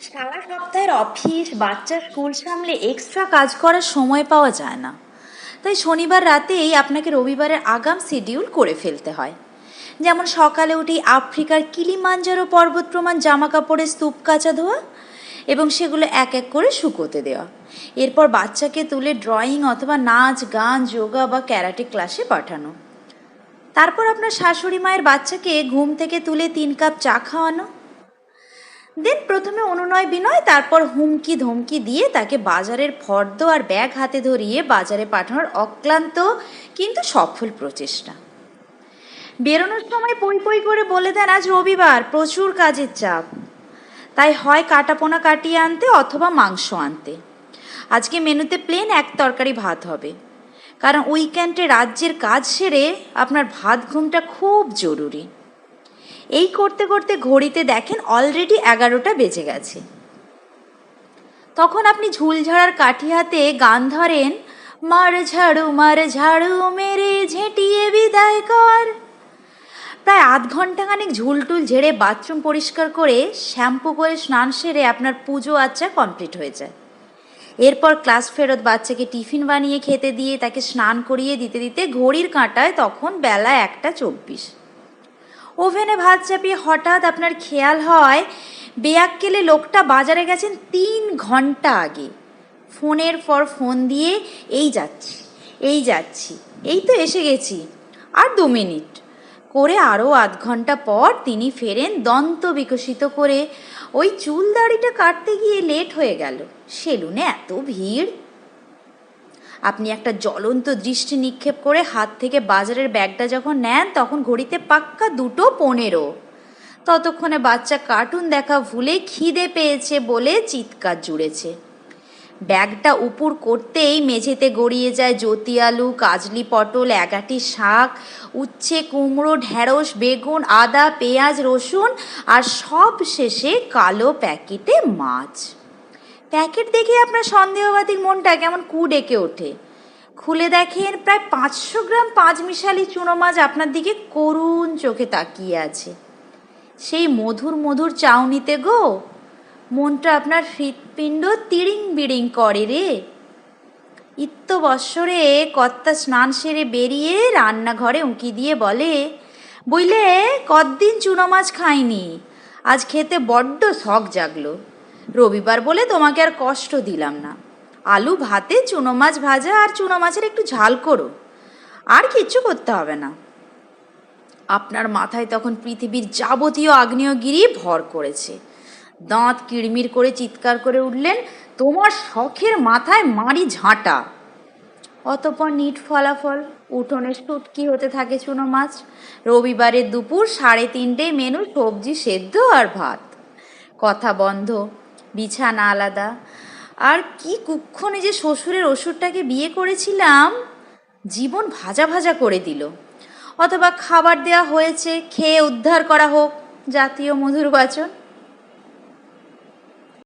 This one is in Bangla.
সারা সপ্তাহের অফিস বাচ্চা স্কুল সামলে এক্সট্রা কাজ করার সময় পাওয়া যায় না। তাই শনিবার রাতেই আপনাকে রবিবারের আগাম শিডিউল করে ফেলতে হয়। যেমন সকালে উঠেই আফ্রিকার কিলিমাঞ্জারো পর্বত প্রমাণ জামা কাপড়ের স্তূপ কাচা ধোয়া এবং সেগুলো এক এক করে শুকোতে দেওয়া। এরপর বাচ্চাকে তুলে ড্রয়িং অথবা নাচ, গান, যোগা বা ক্যারাটে ক্লাসে পাঠানো। তারপর আপনার শাশুড়ি মায়ের বাচ্চাকে ঘুম থেকে তুলে তিন কাপ চা খাওয়ানো দেন প্রথমে অনুনয় বিনয়, তারপর হুমকি ধমকি দিয়ে তাকে বাজারের ফর্দ আর ব্যাগ হাতে ধরিয়ে বাজারে পাঠানোর অক্লান্ত কিন্তু সফল প্রচেষ্টা। বেরোনোর সময় পই পই করে বলে দেন, আজ রবিবার, প্রচুর কাজের চাপ। তাই হয় কাটাপোনা কাটিয়ে আনতে অথবা মাংস আনতে। আজকে মেনুতে প্লেন এক তরকারি ভাত হবে। কারণ উইকেন্ডে রাজ্যের কাজ সেরে আপনার ভাত ঘুমটা খুব জরুরি। এই করতে করতে ঘড়িতে দেখেন অলরেডি এগারোটা বেজে গেছে। তখন আপনি ঝুলঝাড়ার কাঠি হাতে গান ধরেন, মার ঝাড়ু মার ঝাড়ু, মেরে ঝেঁটিয়ে বিদায় কর। প্রায় আধ ঘণ্টা ঘন্টাখানেক ঝুলটুল ঝেড়ে বাথরুম পরিষ্কার করে শ্যাম্পু করে স্নান সেরে আপনার পুজো আচ্চা কমপ্লিট হয়ে যায়। এরপর ক্লাস ফেরত বাচ্চাকে টিফিন বানিয়ে খেতে দিয়ে তাকে স্নান করিয়ে দিতে দিতে ঘড়ির কাঁটায় তখন বেলা একটা চব্বিশ। ওভেনে ভাত চাপিয়ে হঠাৎ আপনার খেয়াল হয়, বেয়াক্কেলে লোকটা বাজারে গেছেন তিন ঘণ্টা আগে। ফোনের পর ফোন দিয়ে, এই যাচ্ছি এই যাচ্ছি, এই তো এসে গেছি। আর দু মিনিট। করে আরও আধ ঘণ্টা পর তিনি ফেরেন দন্ত বিকশিত করে। ওই চুল দাড়িটা কাটতে গিয়ে লেট হয়ে গেল। সেলুনে এত ভিড়। আপনি একটা জ্বলন্ত দৃষ্টি নিক্ষেপ করে হাত থেকে বাজারের ব্যাগটা যখন নেন, তখন ঘড়িতে পাক্কা দুটো পনেরো। ততক্ষণে বাচ্চা কার্টুন দেখা ভুলে খিদে পেয়েছে বলে চিৎকার জুড়েছে। ব্যাগটা উপুর করতেই মেঝেতে গড়িয়ে যায় জ্যোতি আলু, কাজলি পটল এগাটি শাক, উচ্ছে, কুমড়ো ঢ্যাঁড়স বেগুন, আদা, পেঁয়াজ, রসুন আর সব শেষে কালো প্যাকেটে মাছ। প্যাকেট দেখে আপনার সন্দেহবাদী মনটা কেমন কু ডেকে ওঠে। খুলে দেখেন, প্রায় পাঁচশো গ্রাম পাঁচ মিশালি চুনো মাছ আপনার দিকে করুণ চোখে তাকিয়ে আছে। সেই মধুর মধুর চাউনিতে গো, মনটা আপনার হৃৎপিণ্ড তিড়িং বিড়িং করে রে। ইত্য বৎসরে কর্তা স্নান সেরে বেরিয়ে রান্নাঘরে উঁকি দিয়ে বলে বুঝলে কতদিন চুনো মাছ খাইনি? আজ খেতে বড্ড শখ জাগলো। রবিবার বলে তোমাকে আর কষ্ট দিলাম না। আলু, ভাতে, চুনো মাছ ভাজা আর চুনো মাছের একটু ঝাল করো। আর কিচ্ছু করতে হবে না। আপনার মাথায় তখন পৃথিবীর যাবতীয় আগ্নেয়গিরি ভর করেছে। দাঁত কিড়মির করে চিৎকার করে উঠলেন, তোমার শখের মাথায় মারি ঝাঁটা। অতপর নিট ফলাফল, উঠোনে সুটকি হতে থাকে চুনো মাছ। রবিবারের দুপুর সাড়ে তিনটে মেনু সবজি সেদ্ধ আর ভাত। কথা বন্ধ। বিছানা আলাদা। আর কি কুক্ষণে যে শ্বশুরের ওষুধটাকে বিয়ে করেছিলাম, জীবন ভাজা ভাজা করে দিল। অথবা খাবার দেওয়া হয়েছে, খেয়ে উদ্ধার করা হোক, জাতীয় মধুর বাচন।